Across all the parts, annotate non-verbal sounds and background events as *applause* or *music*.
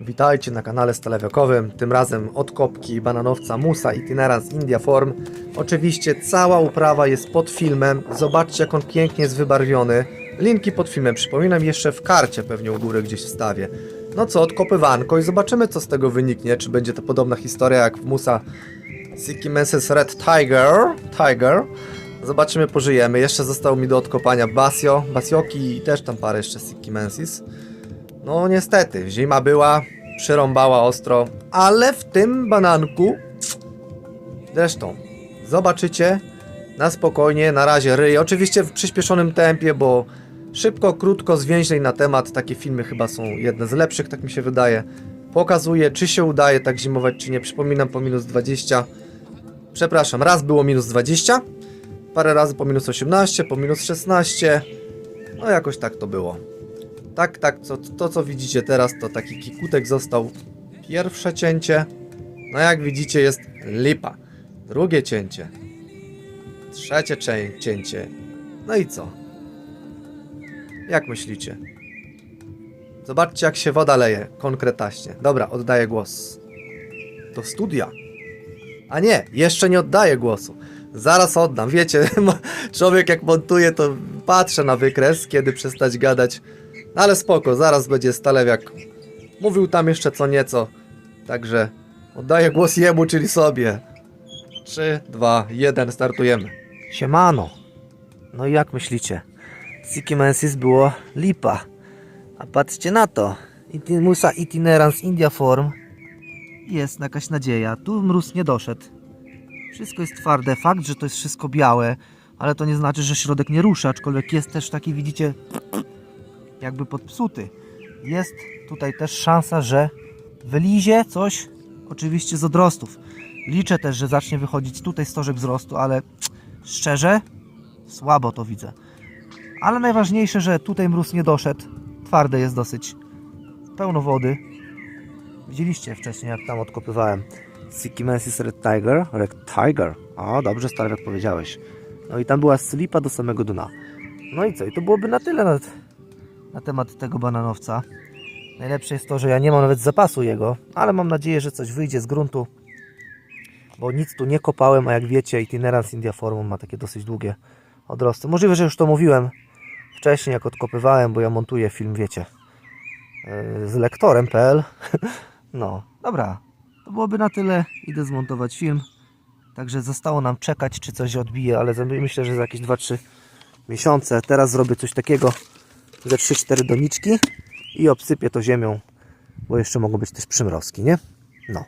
Witajcie na kanale Stalewiokowym, tym razem od kopki bananowca Musa i Tinera z India Form. Oczywiście cała uprawa jest pod filmem, zobaczcie jak on pięknie jest wybarwiony. Linki pod filmem, przypominam jeszcze w karcie pewnie u góry gdzieś wstawię. No co, odkopywanko i zobaczymy co z tego wyniknie, czy będzie to podobna historia jak w Musa Sikimensis Red Tiger. Tiger. Zobaczymy, pożyjemy. Jeszcze zostało mi do odkopania Basio, Basioki i też tam parę jeszcze Sikimensis. No niestety, zima była, przyrąbała ostro, ale w tym bananku zresztą zobaczycie na spokojnie, na razie ryj, oczywiście w przyspieszonym tempie, bo szybko, krótko, zwięźlej na temat, takie filmy chyba są jedne z lepszych, tak mi się wydaje. Pokazuje, czy się udaje tak zimować, czy nie. Przypominam, po minus 20. Przepraszam, raz było minus 20, parę razy po minus 18, po minus 16. No jakoś tak to było. Tak, tak, to, to co widzicie teraz, to taki kikutek został. Pierwsze cięcie. No jak widzicie jest lipa. Drugie cięcie. Trzecie cię- cięcie. No i co? Jak myślicie? Zobaczcie jak się woda leje, konkretaśnie. Dobra, oddaję głos. Do studia. A nie, jeszcze nie oddaję głosu. Zaraz oddam. Wiecie, *laughs* człowiek jak montuje, to patrzę na wykres, kiedy przestać gadać. No ale spoko, zaraz będzie Stalewiak. Mówił tam jeszcze co nieco. Także oddaję głos jemu, czyli sobie. 3, 2, 1, startujemy. Siemano. No i jak myślicie? Sikimensis było lipa. A patrzcie na to. Iti- Musa itinerans India Form. Jest jakaś nadzieja. Tu mróz nie doszedł. Wszystko jest twarde. Fakt, że to jest wszystko białe, ale to nie znaczy, że środek nie rusza, aczkolwiek jest też taki, widzicie, jakby podpsuty. Jest tutaj też szansa, że wylizie coś, oczywiście z odrostów. Liczę też, że zacznie wychodzić tutaj stożek wzrostu, ale szczerze, słabo to widzę. Ale najważniejsze, że tutaj mróz nie doszedł. Twarde jest dosyć. Pełno wody. Widzieliście wcześniej, jak tam odkopywałem. Sikimensis Red Tiger. Red Tiger. O, dobrze, stary, jak powiedziałeś. No i tam była slipa do samego dna. No i co? I to byłoby na tyle na temat tego bananowca. Najlepsze jest to, że ja nie mam nawet zapasu jego, ale mam nadzieję, że coś wyjdzie z gruntu. Bo nic tu nie kopałem, a jak wiecie, itinerans India Formum ma takie dosyć długie odrosty. Możliwe, że już to mówiłem wcześniej, jak odkopywałem, bo ja montuję film, wiecie, yy, z lektorem.pl. *laughs* No, dobra. To byłoby na tyle. Idę zmontować film. Także zostało nam czekać, czy coś odbije, ale myślę, że za jakieś 2-3 miesiące. Teraz zrobię coś takiego, ze 3-4 doniczki i obsypię to ziemią, bo jeszcze mogą być też przymrozki, nie? No.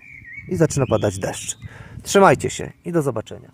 I zaczyna padać deszcz. Trzymajcie się i do zobaczenia.